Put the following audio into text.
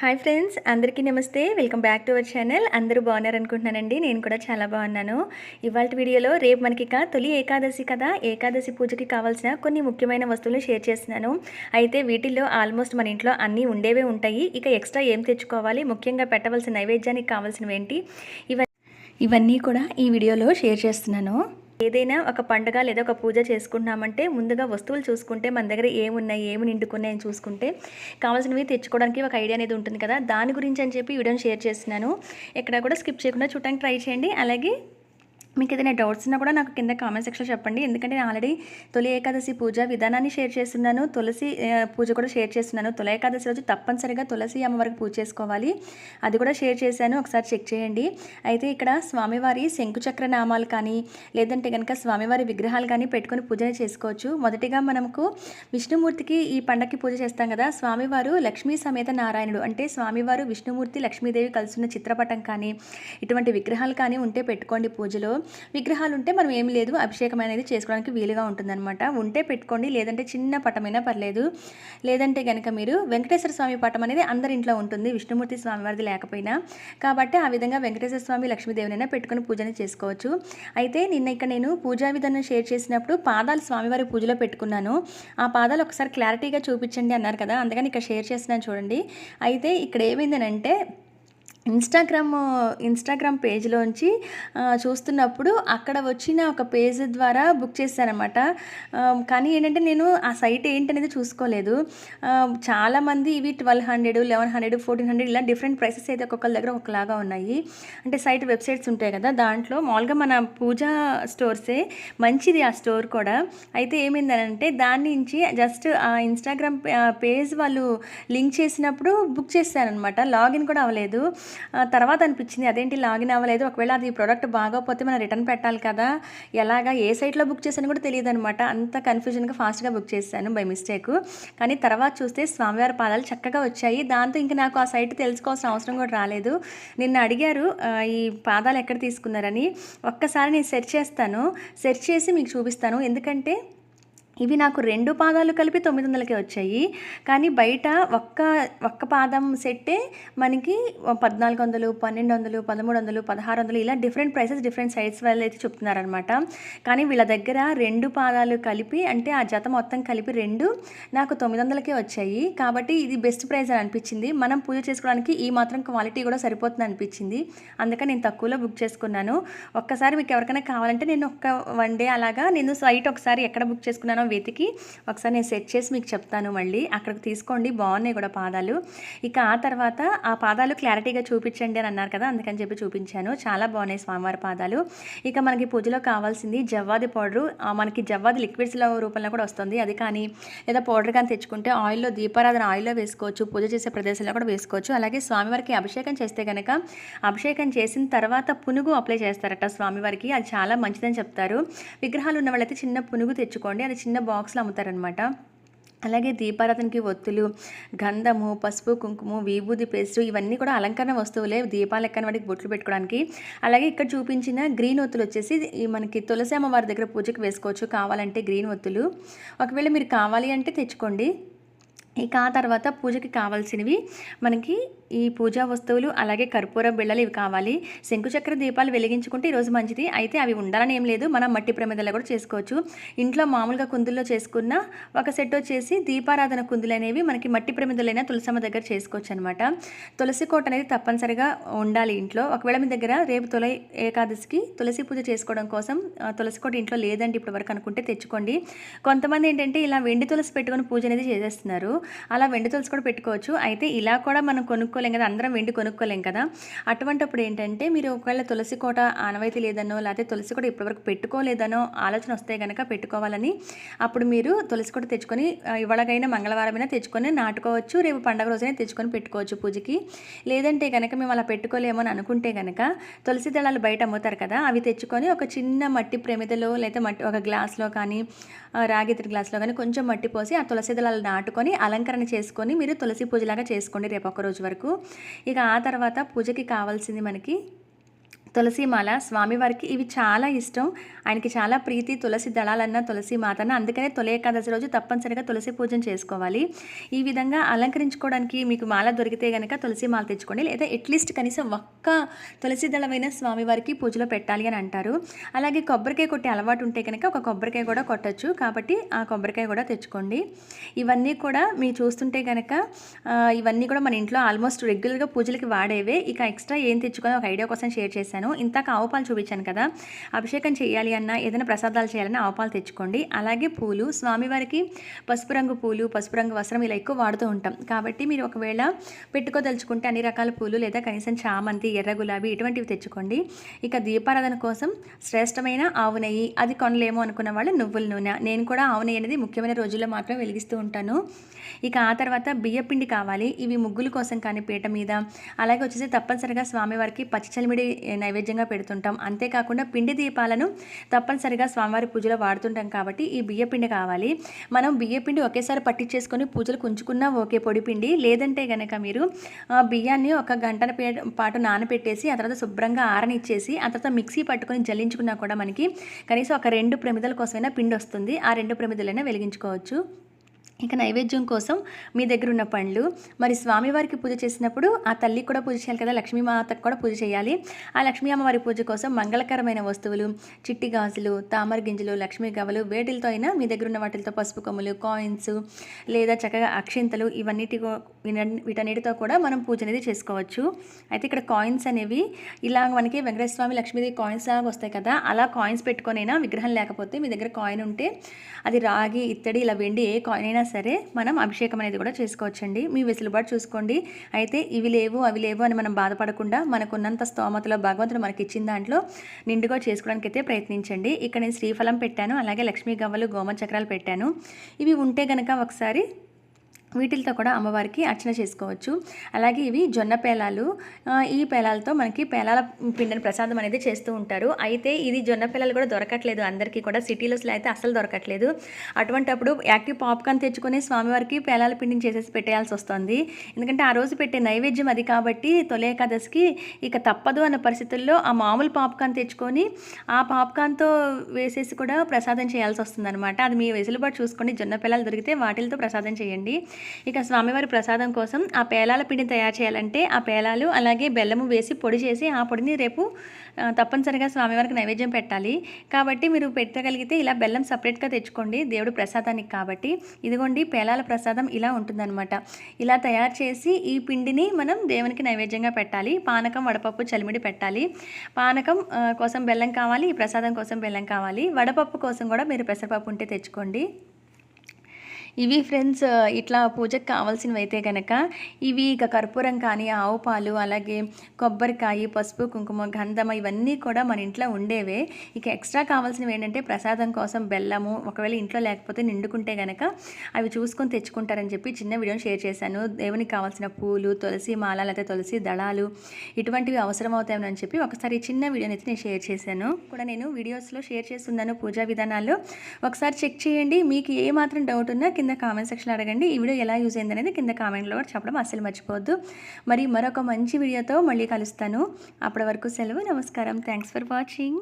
Hi friends అందరికీ నమస్తే. Welcome back to our channel. అందరూ బాగున్నారు అనుకుంటున్నానండి నేను కూడా చాలా బాగున్నాను. ఇవాళ వీడియోలో రేపు మనకి ఇక తొలి ఏకాదశి కదా. ఏకాదశి పూజకి కావాల్సిన కొన్ని ముఖ్యమైన వస్తువులు షేర్ చేస్తున్నాను. అయితే వీటిల్లో ఆల్మోస్ట్ మన ఇంట్లో అన్నీ ఉండేవే ఉంటాయి. ఇక ఎక్స్ట్రా ఏం తెచ్చుకోవాలి? ముఖ్యంగా పెట్టవలసిన నైవేద్యానికి కావాల్సినవి ఏంటి? ఇవ ఇవన్నీ కూడా ఈ వీడియోలో షేర్ చేస్తున్నాను. ఏదైనా ఒక పండుగ లేదా ఒక పూజ చేసుకుంటున్నామంటే ముందుగా వస్తువులు చూసుకుంటే మన దగ్గర ఏమున్నాయి ఏమి నిండుకున్నాయి అని చూసుకుంటే కావాల్సినవి తెచ్చుకోవడానికి ఒక ఐడియా అనేది ఉంటుంది కదా. దాని గురించి అని చెప్పి వీడియోని షేర్ చేస్తున్నాను. ఎక్కడ కూడా స్కిప్ చేయకుండా చూడటానికి ట్రై చేయండి. అలాగే మీకు ఏదైనా డౌట్స్ ఉన్నా కూడా నాకు కింద కామెంట్ సెక్షన్లో చెప్పండి. ఎందుకంటే నేను ఆల్రెడీ తొలి ఏకాదశి పూజ విధానాన్ని షేర్ చేస్తున్నాను. తులసి పూజ కూడా షేర్ చేస్తున్నాను. తొలి ఏకాదశి రోజు తప్పనిసరిగా తులసి అమ్మవారికి పూజ చేసుకోవాలి. అది కూడా షేర్ చేశాను. ఒకసారి చెక్ చేయండి. అయితే ఇక్కడ స్వామివారి శంకుచక్ర నామాలు కానీ లేదంటే కనుక స్వామివారి విగ్రహాలు కానీ పెట్టుకొని పూజన చేసుకోవచ్చు. మొదటిగా మనకు విష్ణుమూర్తికి ఈ పండగకి పూజ చేస్తాం కదా. స్వామివారు లక్ష్మీ సమేత నారాయణుడు. అంటే స్వామివారు విష్ణుమూర్తి లక్ష్మీదేవి కలుసున్న చిత్రపటం కానీ ఇటువంటి విగ్రహాలు కానీ ఉంటే పెట్టుకోండి పూజలో. విగ్రహాలు ఉంటే మనం ఏం లేదు అభిషేకం అనేది చేసుకోవడానికి వీలుగా ఉంటుందన్నమాట. ఉంటే పెట్టుకోండి లేదంటే చిన్న పటమైనా పర్లేదు. లేదంటే కనుక మీరు వెంకటేశ్వర స్వామి పటం అనేది అందరి ఇంట్లో ఉంటుంది విష్ణుమూర్తి స్వామివారిది లేకపోయినా. కాబట్టి ఆ విధంగా వెంకటేశ్వర స్వామి లక్ష్మీదేవినైనా పెట్టుకొని పూజని చేసుకోవచ్చు. అయితే నిన్న ఇక్కడ నేను పూజా విధానం షేర్ చేసినప్పుడు పాదాలు స్వామివారి పూజలో పెట్టుకున్నాను. ఆ పాదాలు ఒకసారి క్లారిటీగా చూపించండి అన్నారు కదా అందుకని ఇక్కడ షేర్ చేస్తున్నాను చూడండి. అయితే ఇక్కడ ఏమైందనంటే ఇన్స్టాగ్రామ్ ఇన్స్టాగ్రామ్ పేజ్లోంచి చూస్తున్నప్పుడు అక్కడ వచ్చిన ఒక పేజ్ ద్వారా బుక్ చేశానమాట కానీ ఏంటంటే నేను ఆ సైట్ ఏంటనేది చూసుకోలేదు. చాలామంది ఇవి twelve hundred eleven hundred fourteen hundred ఇలా డిఫరెంట్ ప్రైసెస్ అయితే ఒక్కొక్కరి దగ్గర ఒకలాగా ఉన్నాయి. అంటే సైట్ వెబ్సైట్స్ ఉంటాయి కదా దాంట్లో మామూలుగా మన పూజా స్టోర్సే మంచిది ఆ స్టోర్ కూడా. అయితే ఏమైందనంటే దాని నుంచి జస్ట్ ఆ ఇన్స్టాగ్రామ్ పేజ్ వాళ్ళు లింక్ చేసినప్పుడు బుక్ చేశానమాట లాగిన్ కూడా అవ్వలేదు. తర్వాత అనిపించింది అదేంటి లాగిన్ అవ్వలేదు? ఒకవేళ అది ప్రోడక్ట్ బాగోకపోతే మనం రిటర్న్ పెట్టాలి కదా. ఎలాగా ఏ సైట్లో బుక్ చేశాను కూడా తెలియదు అనమాట అంత కన్ఫ్యూజన్గా ఫాస్ట్గా బుక్ చేశాను బై మిస్టేక్ కానీ తర్వాత చూస్తే స్వామివారి పాదాలు చక్కగా వచ్చాయి. దాంతో ఇంకా నాకు ఆ సైట్ తెలుసుకోవాల్సిన అవసరం కూడా రాలేదు. నిన్న అడిగారు ఈ పాదాలు ఎక్కడ తీసుకున్నారని? ఒక్కసారి నేను సెర్చ్ చేస్తాను. సెర్చ్ చేసి మీకు చూపిస్తాను. ఎందుకంటే ఇవి నాకు రెండు పాదాలు కలిపి తొమ్మిది వందలకే వచ్చాయి. కానీ బయట ఒక్క ఒక్క పాదం సెట్టే మనకి పద్నాలుగు వందలు పన్నెండు వందలు పదమూడు వందలు పదహారు వందలు ఇలా డిఫరెంట్ ప్రైసెస్ డిఫరెంట్ సైట్స్ వాళ్ళు అయితే చెప్తున్నారనమాట కానీ వీళ్ళ దగ్గర రెండు పాదాలు కలిపి అంటే ఆ జత మొత్తం కలిపి రెండు నాకు తొమ్మిది వందలకే వచ్చాయి. కాబట్టి ఇది బెస్ట్ ప్రైస్ అని అనిపించింది. మనం పూజ చేసుకోవడానికి ఈ మాత్రం క్వాలిటీ కూడా సరిపోతుంది అనిపించింది. అందుకని నేను తక్కువలో బుక్ చేసుకున్నాను. ఒక్కసారి మీకు ఎవరికైనా కావాలంటే నేను ఒక్క వన్ డే అలాగా నేను సైట్ ఒకసారి ఎక్కడ బుక్ చేసుకున్నానో వెతికి ఒకసారి నేను సెట్ చేసి మీకు చెప్తాను మళ్ళీ. అక్కడికి తీసుకోండి. బాగున్నాయి కూడా పాదాలు. ఇక ఆ తర్వాత ఆ పాదాలు క్లారిటీగా చూపించండి అని అన్నారు కదా అందుకని చెప్పి చూపించాను. చాలా బాగున్నాయి స్వామివారి పాదాలు. ఇక మనకి పూజలో కావాల్సింది జవ్వాది పౌడరు. మనకి జవ్వాది లిక్విడ్స్లో రూపంలో కూడా వస్తుంది. అది కానీ లేదా పౌడర్ కానీ తెచ్చుకుంటే ఆయిల్లో దీపారాధన ఆయిల్లో వేసుకోవచ్చు. పూజ చేసే ప్రదేశంలో కూడా వేసుకోవచ్చు. అలాగే స్వామివారికి అభిషేకం చేస్తే కనుక అభిషేకం చేసిన తర్వాత పునుగు అప్లై చేస్తారట స్వామివారికి. అది చాలా మంచిదని చెప్తారు. విగ్రహాలు ఉన్న వాళ్ళైతే చిన్న పునుగు తెచ్చుకోండి. అది చిన్న బాక్స్లో అమ్ముతారనమాట. అలాగే దీపారాధనకి ఒత్తులు గంధము పసుపు కుంకుమ విభూది పేస్ట్ ఇవన్నీ కూడా అలంకరణ వస్తువులే దీపాలు ఎక్కని వాటికి బొట్లు పెట్టుకోవడానికి. అలాగే ఇక్కడ చూపించిన గ్రీన్ ఒత్తులు వచ్చేసి మనకి తులసి అమ్మవారి దగ్గర పూజకి వేసుకోవచ్చు. కావాలంటే గ్రీన్ ఒత్తులు. ఒకవేళ మీరు కావాలి అంటే తెచ్చుకోండి. ఇక ఆ తర్వాత పూజకి కావాల్సినవి మనకి ఈ పూజా వస్తువులు అలాగే కర్పూర బిళ్ళలు ఇవి కావాలి. శంకుచక్ర దీపాలు వెలిగించుకుంటే ఈరోజు మంచిది. అయితే అవి ఉండాలని ఏం లేదు. మనం మట్టి ప్రమిదలో కూడా చేసుకోవచ్చు. ఇంట్లో మామూలుగా కుందుల్లో చేసుకున్న ఒక సెట్ వచ్చేసి దీపారాధన కుందులు అనేవి మనకి మట్టి ప్రమిదలైనా తులసమ్మ దగ్గర చేసుకోవచ్చు అనమాట తులసి కోట అనేది తప్పనిసరిగా ఉండాలి ఇంట్లో. ఒకవేళ మీ దగ్గర రేపు తులై ఏకాదశికి తులసి పూజ చేసుకోవడం కోసం తులసి కోట ఇంట్లో లేదండి ఇప్పటి వరకు అనుకుంటే తెచ్చుకోండి. కొంతమంది ఏంటంటే ఇలా వెండి తులసి పెట్టుకొని పూజ అనేది చేసేస్తున్నారు. అలా వెండి తులసి కూడా పెట్టుకోవచ్చు. అయితే ఇలా కూడా మనం కొనుక్కోలేం కదా అందరం వెండి కొనుక్కోలేం కదా. అటువంటిప్పుడు ఏంటంటే మీరు ఒకవేళ తులసి కోట ఆనవాయితీ లేదనో లేకపోతే తులసి కోట ఇప్పటివరకు పెట్టుకోలేదనో ఆలోచన వస్తే కనుక పెట్టుకోవాలని అప్పుడు మీరు తులసి కోట తెచ్చుకొని ఆ, ఇవాళకైనా మంగళవారమైనా తెచ్చుకొని నాటుకోవచ్చు రేపు పండగ రోజైనా తెచ్చుకొని పెట్టుకోవచ్చు పూజకి. లేదంటే కనుక మేము అలా పెట్టుకోలేమో అని అనుకుంటే కనుక తులసి దళాలు బయట అమ్ముతారు కదా అవి తెచ్చుకొని ఒక చిన్న మట్టి ప్రమిదలో లేదా మట్టి ఒక గ్లాస్లో కానీ రాగిత్రి గ్లాస్లో కానీ కొంచెం మట్టి పోసి ఆ తులసి దళాలు నాటుకొని అలంకరణ చేసుకొని మీరు తులసి పూజలాగా చేసుకోండి రేపు ఒక రోజు వరకు. ఇక ఆ తర్వాత పూజకి కావాల్సింది మనకి తులసిమాల. స్వామివారికి ఇవి చాలా ఇష్టం. ఆయనకి చాలా ప్రీతి. తులసి దళాలన్న తులసి మాతన్న. అందుకనే తొలి ఏకాదశి రోజు తప్పనిసరిగా తులసి పూజను చేసుకోవాలి. ఈ విధంగా అలంకరించుకోవడానికి మీకు మాల దొరికితే కనుక తులసి మాల తెచ్చుకోండి. లేదా అట్లీస్ట్ కనీసం ఒక్క తులసి దళమైన స్వామివారికి పూజలో పెట్టాలి అని అంటారు. అలాగే కొబ్బరికాయ కొట్టే అలవాటు ఉంటే కనుక ఒక కొబ్బరికాయ కూడా కొట్టచ్చు. కాబట్టి ఆ కొబ్బరికాయ కూడా తెచ్చుకోండి. ఇవన్నీ కూడా మీరు చూస్తుంటే కనుక ఇవన్నీ కూడా మన ఇంట్లో ఆల్మోస్ట్ రెగ్యులర్గా పూజలకి వాడేవే. ఇక ఎక్స్ట్రా ఏం తెచ్చుకొని ఒక ఐడియా కోసం షేర్ చేశాను. ఇంతక ఆవు పాలు చూపించాను కదా. అభిషేకం చేయాలి అన్నా ఏదైనా ప్రసాదాలు చేయాలన్నా ఆవు పాలు తెచ్చుకోండి. అలాగే పూలు స్వామివారికి పసుపు రంగు పూలు పసుపు రంగు వస్త్రం ఇలా ఎక్కువ వాడుతూ ఉంటాం. కాబట్టి మీరు ఒకవేళ పెట్టుకోదలుచుకుంటే అన్ని రకాల పూలు లేదా కనీసం చామంతి ఎర్ర గులాబీ ఇటువంటివి తెచ్చుకోండి. ఇక దీపారాధన కోసం శ్రేష్టమైన ఆవు నెయ్యి అది కొనలేమో అనుకున్న వాళ్ళు నువ్వుల నూనె. నేను కూడా ఆవు నెయ్యి అనేది ముఖ్యమైన రోజుల్లో మాత్రమే వెలిగిస్తూ ఉంటాను. ఇక ఆ తర్వాత బియ్యపిండి కావాలి. ఇవి ముగ్గుల కోసం కానీ పీట మీద. అలాగే వచ్చేసి తప్పనిసరిగా స్వామివారికి పచ్చి చలిమిడి నైవేద్యంగా పెడుతుంటాం. అంతేకాకుండా పిండి దీపాలను తప్పనిసరిగా స్వామివారి పూజలో వాడుతుంటాం కాబట్టి ఈ బియ్యపిండి కావాలి. మనం బియ్యపిండి ఒకేసారి పట్టించేసుకొని పూజలకు ఉంచుకున్నా ఓకే పొడి పిండి లేదంటే కనుక మీరు బియ్యాన్ని ఒక గంటల పాటు నానబెట్టేసి ఆ తర్వాత శుభ్రంగా ఆరనిచ్చేసి ఆ తర్వాత మిక్సీ పట్టుకొని జల్లించుకున్నా కూడా మనకి కనీసం ఒక రెండు ప్రమిదల కోసమైనా పిండి వస్తుంది. ఆ రెండు ప్రమిదలైనా వెలిగించుకోవచ్చు. ఇక నైవేద్యం కోసం మీ దగ్గర ఉన్న పండ్లు మరి స్వామివారికి పూజ చేసినప్పుడు ఆ తల్లికి కూడా పూజ చేయాలి కదా లక్ష్మీమాతకు కూడా పూజ చేయాలి. ఆ లక్ష్మీ అమ్మవారి పూజ కోసం మంగళకరమైన వస్తువులు చిట్టి గాజులు తామర గింజలు లక్ష్మీ గవలు వేటిలతో అయినా మీ దగ్గర ఉన్న వాటితో పసుపు కొమ్ములు కాయిన్స్ లేదా చక్కగా అక్షింతలు ఇవన్నిటి వీటన్నిటితో కూడా మనం పూజ అనేది చేసుకోవచ్చు. అయితే ఇక్కడ కాయిన్స్ అనేవి ఇలా మనకి వెంకటేశ్వర స్వామి లక్ష్మీదేవి కాయిన్స్ లాగా వస్తాయి కదా అలా కాయిన్స్ పెట్టుకొనైనా విగ్రహం లేకపోతే మీ దగ్గర కాయిన్ ఉంటే అది రాగి ఇత్తడి ఇలా వెండి ఏ కాయిన్ అయినా సరే మనం అభిషేకం అనేది కూడా చేసుకోవచ్చండి. మీ వెసులుబాటు చూసుకోండి. అయితే ఇవి లేవు అవి లేవు అని మనం బాధపడకుండా మనకున్నంత స్తోమతలో భగవంతుడు మనకి ఇచ్చిన దాంట్లో నిండుగా చేసుకోవడానికి అయితే ప్రయత్నించండి. ఇక్కడ నేను శ్రీఫలం పెట్టాను అలాగే లక్ష్మీ గవ్వలు గోమ చక్రాలు పెట్టాను. ఇవి ఉంటే కనుక ఒకసారి వీటితో కూడా అమ్మవారికి అర్చన చేసుకోవచ్చు. అలాగే ఇవి జొన్న పేలాలు ఈ పేలాలతో మనకి పేలాల పిండిని ప్రసాదం అనేది చేస్తూ ఉంటారు. అయితే ఇది జొన్న పేలాలు కూడా దొరకట్లేదు అందరికీ కూడా. సిటీలో అయితే అసలు దొరకట్లేదు. అటువంటప్పుడు యాక్టివ్ పాప్కార్న్ తెచ్చుకొని స్వామివారికి పేలాల పిండిని చేసేసి పెట్టేయాల్సి వస్తుంది. ఎందుకంటే ఆ రోజు పెట్టే నైవేద్యం అది కాబట్టి తొలి ఏకాదశికి ఇక తప్పదు అన్న పరిస్థితుల్లో ఆ మామూలు పాప్కార్న్ తెచ్చుకొని ఆ పాప్కార్న్తో వేసేసి కూడా ప్రసాదం చేయాల్సి వస్తుంది అనమాట అది మీ వెసులుబాటు చూసుకోండి జొన్న పేలాలు దొరికితే వాటితో ప్రసాదం చేయండి. ఇక స్వామివారి ప్రసాదం కోసం ఆ పేలాల పిండి తయారు చేయాలంటే ఆ పేలాలు అలాగే బెల్లము వేసి పొడి చేసి ఆ పొడిని రేపు తప్పనిసరిగా స్వామివారికి నైవేద్యం పెట్టాలి. కాబట్టి మీరు పెట్టగలిగితే ఇలా బెల్లం సపరేట్గా తెచ్చుకోండి దేవుడు ప్రసాదానికి కాబట్టి. ఇదిగోండి పేలాల ప్రసాదం ఇలా ఉంటుందన్నమాట. ఇలా తయారు చేసి ఈ పిండిని మనం దేవునికి నైవేద్యంగా పెట్టాలి. పానకం వడపప్పు చలిమిడి పెట్టాలి. పానకం కోసం బెల్లం కావాలి ఈ ప్రసాదం కోసం బెల్లం కావాలి. వడపప్పు కోసం కూడా మీరు పెసరపప్పు ఉంటే తెచ్చుకోండి. ఇవి ఫ్రెండ్స్ ఇట్లా పూజకు కావాల్సినవి అయితే కనుక ఇవి ఇక కర్పూరం కానీ ఆవు పాలు అలాగే కొబ్బరికాయ పసుపు కుంకుమ గంధం ఇవన్నీ కూడా మన ఇంట్లో ఉండేవే. ఇక ఎక్స్ట్రా కావాల్సినవి ఏంటంటే ప్రసాదం కోసం బెల్లము ఒకవేళ ఇంట్లో లేకపోతే నిండుకుంటే కనుక అవి చూసుకొని తెచ్చుకుంటారని చెప్పి చిన్న వీడియోని షేర్ చేశాను. దేవునికి కావాల్సిన పూలు తులసి మాల లేకపోతే తులసి దళాలు ఇటువంటివి అవసరం అవుతాయని చెప్పి ఒకసారి చిన్న వీడియోని అయితే నేను షేర్ చేశాను. కూడా నేను వీడియోస్లో షేర్ చేస్తున్నాను పూజా విధానాలు ఒకసారి చెక్ చేయండి. మీకు ఏ మాత్రం డౌట్ ఉన్నా కింద కామెంట్ సెక్షన్లో అడగండి. ఈ వీడియో ఎలా యూజ్ అయింది అనేది కింద కామెంట్లో కూడా చెప్పడం అస్సలు మర్చిపోవద్దు. మరి మరొక మంచి వీడియోతో మళ్ళీ కలుస్తాను. అప్పటి వరకు సెలవు నమస్కారం. Thanks for watching